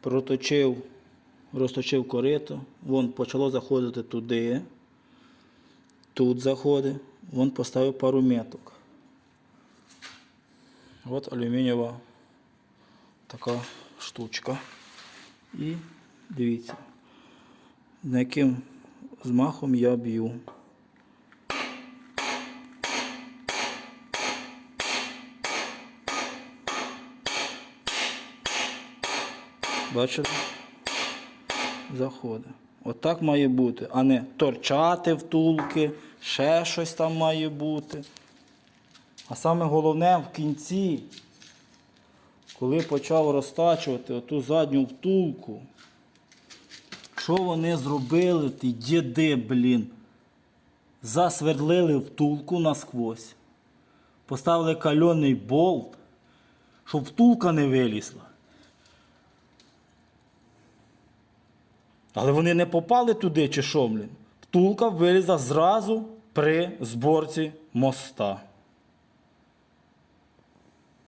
проточив, розточив корито, вон почало заходити туди, тут заходить, вон поставив пару меток. От алюмінієва така штучка. І дивіться, на яким змахом я б'ю. Бачите? Заходить. Отак має бути, а не торчати втулки, ще щось там має бути. А саме головне в кінці, коли почав розтачувати оту задню втулку, що вони зробили, ті діди, блін? Засвердлили втулку насквозь, поставили кальоний болт, щоб втулка не вилізла. Але вони не попали туди чи що, блін. Втулка вилізла зразу при зборці моста.